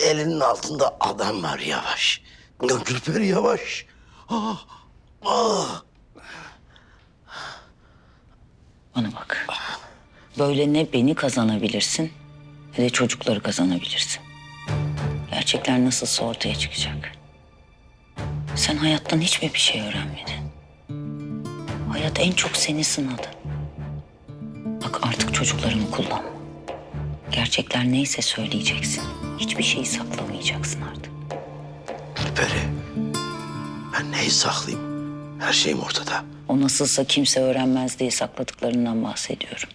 elinin altında adam var yavaş. Ya Gülperi yavaş. Ah, ah. Bana bak. Böyle ne beni kazanabilirsin ne de çocukları kazanabilirsin. Gerçekler nasılsa ortaya çıkacak. Sen hayattan hiç mi bir şey öğrenmedin? Hayat en çok seni sınadı. Bak artık çocuklarını kullanma. Gerçekler neyse söyleyeceksin. Hiçbir şeyi saklamayacaksın artık. Gülperi. Ben neyi saklayayım? Her şeyim ortada. O nasılsa kimse öğrenmez diye sakladıklarından bahsediyorum.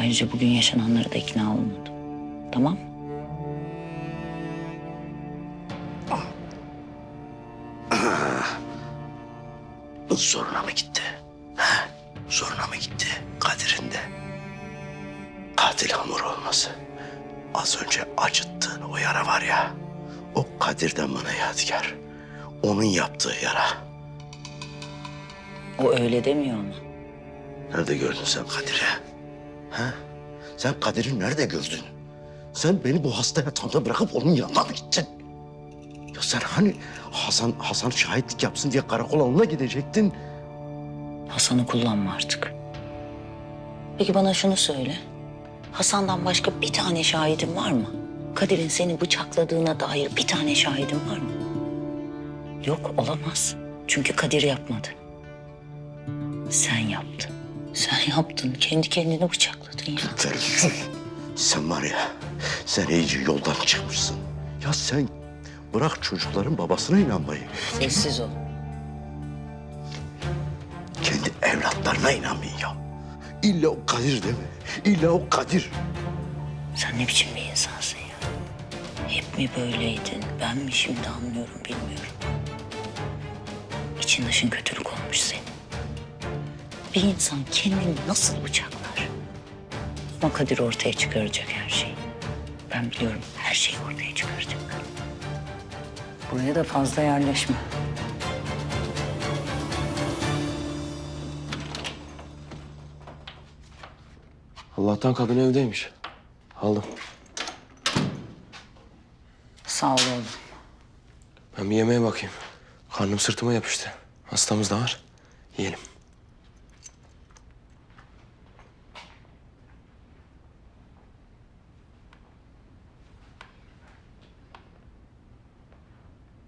Ayrıca bugün yaşananlara da ikna olmadım. Tamam mı? Zoruna mı gitti? Ha? Zoruna mı gitti? Kadir'in de. Katil hamur olması. Az önce acıttığın o yara var ya. O Kadir'den bana yadigar. Onun yaptığı yara. O öyle demiyor ama. Nerede gördün sen Kadir'i? Ha? Sen Kadir'i nerede gördün? Sen beni bu hasta yatağında bırakıp onun yanına mı gittin? Ya sen hani Hasan Hasan şahitlik yapsın diye karakola onunla gidecektin. Hasan'ı kullanma artık. Peki bana şunu söyle. Hasan'dan başka bir tane şahidin var mı? Kadir'in seni bıçakladığına dair bir tane şahidin var mı? Yok olamaz. Çünkü Kadir yapmadı. Sen yaptın. Sen yaptın. Kendi kendini bıçakladın ya. Sen, sen var ya, sen iyice yoldan çıkmışsın. Ya sen bırak çocukların babasına inanmayı. Sessiz ol. Kendi evlatlarına inanmayın ya. İlla o Kadir değil mi? İlla o Kadir. Sen ne biçim bir insansın ya? Hep mi böyleydin? Ben mi şimdi anlıyorum bilmiyorum. İçin dışın kötülük olmuş senin. Bir insan kendini nasıl bıçaklar? Ama Kadir ortaya çıkaracak her şeyi. Ben biliyorum her şeyi ortaya çıkaracak. Buraya da fazla yerleşme. Allah'tan kadın evdeymiş. Aldım. Sağ ol oğlum. Ben bir yemeğe bakayım. Karnım sırtıma yapıştı. Hastamız da var. Yiyelim.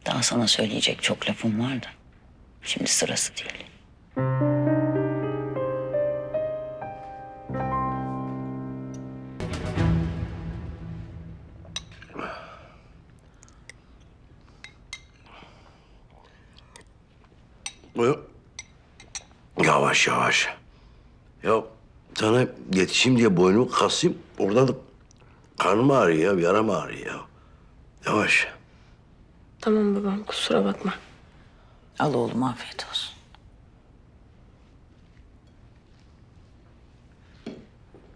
Daha sana söyleyecek çok lafım var da. Şimdi sırası değil. Yavaş yavaş. Ya sana yetişeyim diye boynumu kasayım. Orada da karnım ağrıyor ya, yaram ağrıyor ya. Yavaş. Tamam babam kusura bakma. Al oğlum afiyet olsun.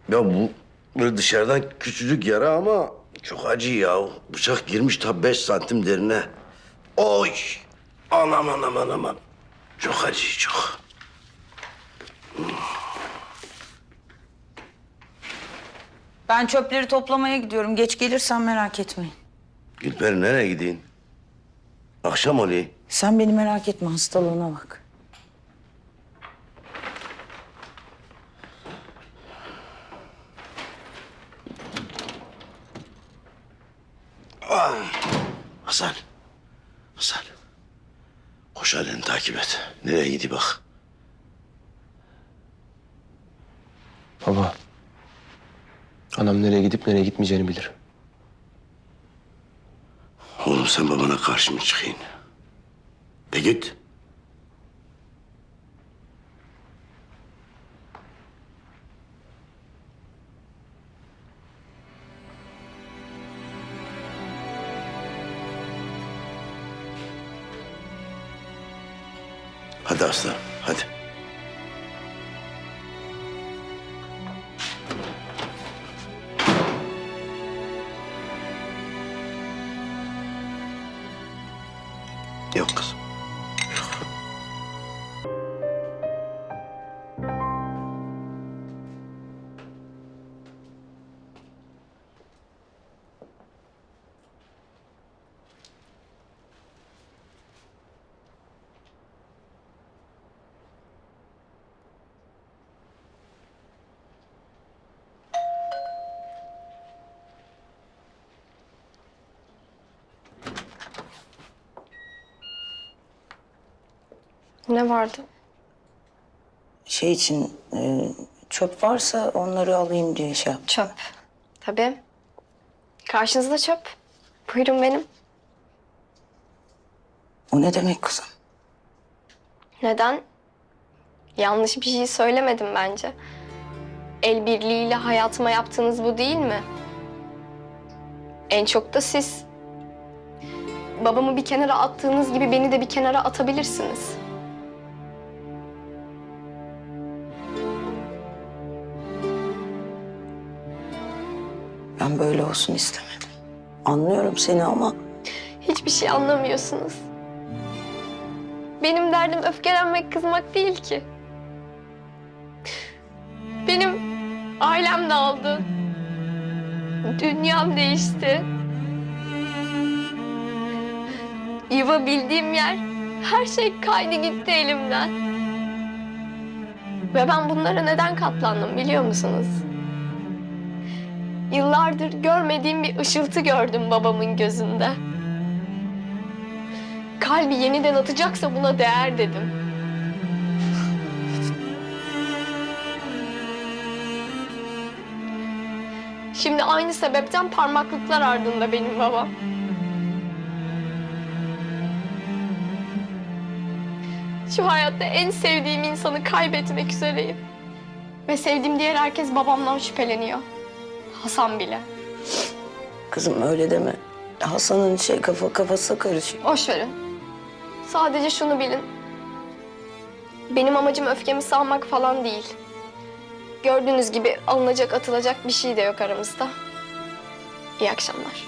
Ya bu böyle dışarıdan küçücük yara ama çok acı ya. Bıçak girmiş ta beş santim derine. Oy! Anam anam anam. anam. Çok acı çok. Ben çöpleri toplamaya gidiyorum. Geç gelirsen merak etmeyin. Gülperi nereye gideyim? Akşam oluyor. Sen beni merak etme hastalığına bak. Hasan. Hasan. Koş halini takip et. Nereye gidiyor bak. Baba. Anam nereye gidip nereye gitmeyeceğini bilir. Oğlum sen babana karşı mı çıkayım? De git. Hadi aslanım, hadi. Yok kızım. Ne vardı? Şey için e, çöp varsa onları alayım diye şey yap. Çöp. Tabii. Karşınızda çöp. Buyurun benim. O ne demek kızım? Neden? Yanlış bir şey söylemedim bence. El birliğiyle hayatıma yaptığınız bu değil mi? En çok da siz. Babamı bir kenara attığınız gibi beni de bir kenara atabilirsiniz. Ben böyle olsun istemedim. Anlıyorum seni ama Hiçbir şey anlamıyorsunuz. Benim derdim öfkelenmek, kızmak değil ki. Benim ailem dağıldı. Dünyam değişti. Yuva bildiğim yer, her şey kaydı gitti elimden. Ve ben bunlara neden katlandım biliyor musunuz? Yıllardır görmediğim bir ışıltı gördüm babamın gözünde. Kalbi yeniden atacaksa buna değer dedim. Şimdi aynı sebepten parmaklıklar ardında benim babam. Şu hayatta en sevdiğim insanı kaybetmek üzereyim. Ve sevdiğim diğer herkes babamdan şüpheleniyor. Hasan bile. kızım öyle deme. Hasan'ın şey kafa kafası karışık. Boş verin. Sadece şunu bilin. Benim amacım öfkemi sağmak falan değil. Gördüğünüz gibi alınacak atılacak bir şey de yok aramızda. İyi akşamlar.